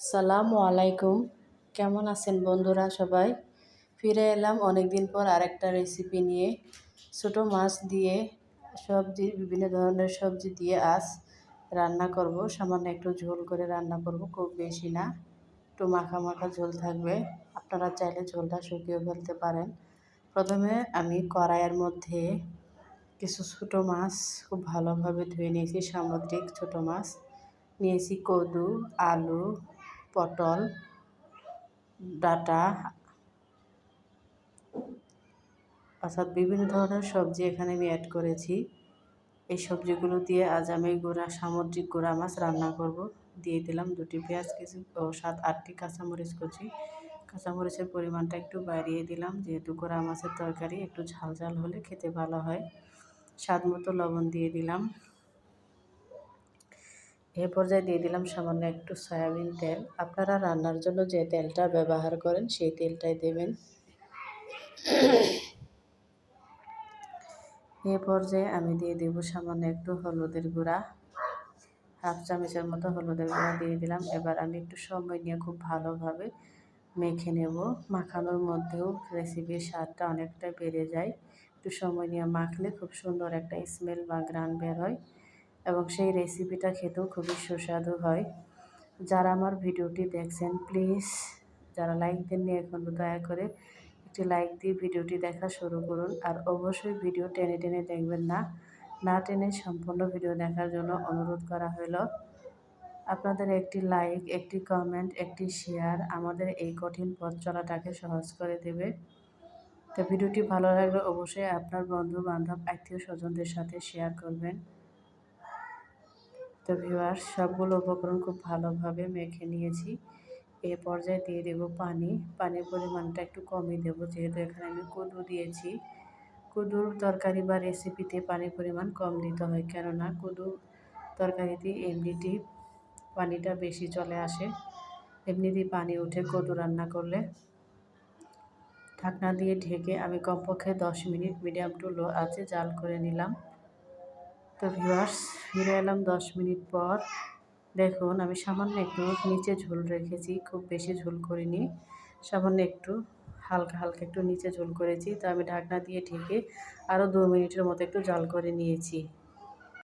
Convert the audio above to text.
সালামু আলাইকুম। কেমন আছেন বন্ধুরা সবাই? ফিরে এলাম অনেক দিন পর আরেকটা রেসিপি নিয়ে। ছোটো মাছ দিয়ে সবজি, বিভিন্ন ধরনের সবজি দিয়ে আজ রান্না করব। সামান্য একটু ঝোল করে রান্না করব, খুব বেশি না। একটু মাখা মাখা ঝোল থাকবে। আপনারা চাইলে ঝোলটা শুকিয়ে ফেলতে পারেন। প্রথমে আমি কড়াইয়ের মধ্যে কিছু ছোটো মাছ খুব ভালোভাবে ধুয়ে নিয়েছি, সামুদ্রিক ছোটো মাছ। নিয়েছি কদু, আলু পটল, ডাঁটা, অর্থাৎ বিভিন্ন ধরনের সবজি এখানে আমি অ্যাড করেছি। এই সবজিগুলো দিয়ে আজ আমি গোড়া, সামুদ্রিক গোড়া মাছ রান্না করব। দিয়ে দিলাম দুটি পেঁয়াজ, কিছু ও সাত আটটি কাঁচামরিচ কুচি। কাঁচামরিচের পরিমাণটা একটু বাড়িয়ে দিলাম। যেহেতু গোড়া মাছের তরকারি, একটু ঝাল ঝাল হলে খেতে ভালো হয়। স্বাদ মতো লবণ দিয়ে দিলাম। এ পর্যায়ে দিয়ে দিলাম সামান্য একটু সয়াবিন তেল। আপনারা রান্নার জন্য যে তেলটা ব্যবহার করেন, সেই তেলটাই দেবেন। এ পর্যায়ে আমি দিয়ে দেব সামান্য একটু হলুদের গুঁড়া। হাফ চামচের মতো হলুদের গুঁড়া দিয়ে দিলাম। এবার আমি একটু সময় নিয়ে খুব ভালোভাবে মেখে নেব। মাখানোর মধ্যেও রেসিপির স্বাদটা অনেকটা বেড়ে যায়। একটু সময় নিয়ে মাখলে খুব সুন্দর একটা স্মেল বা গ্রান বের হয়। এবং সেই রেসিপিটা খেতেও খুবই সুস্বাদু হয়। যারা আমার ভিডিওটি দেখছেন প্লিজ যারা লাইক দেননি, এখন দয়া করে একটি লাইক দিয়ে ভিডিওটি দেখা শুরু করুন। আর অবশ্যই ভিডিও টেনে টেনে দেখবেন না। না টেনে সম্পূর্ণ ভিডিও দেখার জন্য অনুরোধ করা হলো আপনাদের একটি লাইক একটি কমেন্ট একটি শেয়ার আমাদের এই কঠিন পথ চলাটাকে সহজ করে দেবে। তো ভিডিওটি ভালো লাগলে অবশ্যই আপনার বন্ধু বান্ধব আত্মীয় স্বজনদের সাথে শেয়ার করবেন। তো ভিউয়ার সবগুলো উপকরণ খুব ভালোভাবে মেখে নিয়েছি। এ পর্যায়ে দিয়ে দেবো পানি। পানির পরিমাণটা একটু কমই দেবো, যেহেতু এখানে আমি কুদু দিয়েছি। কুদুর তরকারি বা রেসিপিতে পানির পরিমাণ কম দিতে হয়, কেননা কুদু তরকারিতে এমনিতেই পানিটা বেশি চলে আসে। এমনিতেই পানি উঠে কুদু রান্না করলে। ঢাকনা দিয়ে ঢেকে আমি কমপক্ষে দশ মিনিট মিডিয়াম টু লো আছে জাল করে নিলাম। তো ভিউয়ার্স ফিরে এলাম দশ মিনিট পর। দেখুন, আমি সামান্য একটু নিচে ঝোল রেখেছি, খুব বেশি ঝোল করিনি। সামান্য একটু, হালকা হালকা একটু নিচে ঝোল করেছি। তো আমি ঢাকনা দিয়ে ঢেকে আরও দু মিনিটের মতো একটু জাল করে নিয়েছি।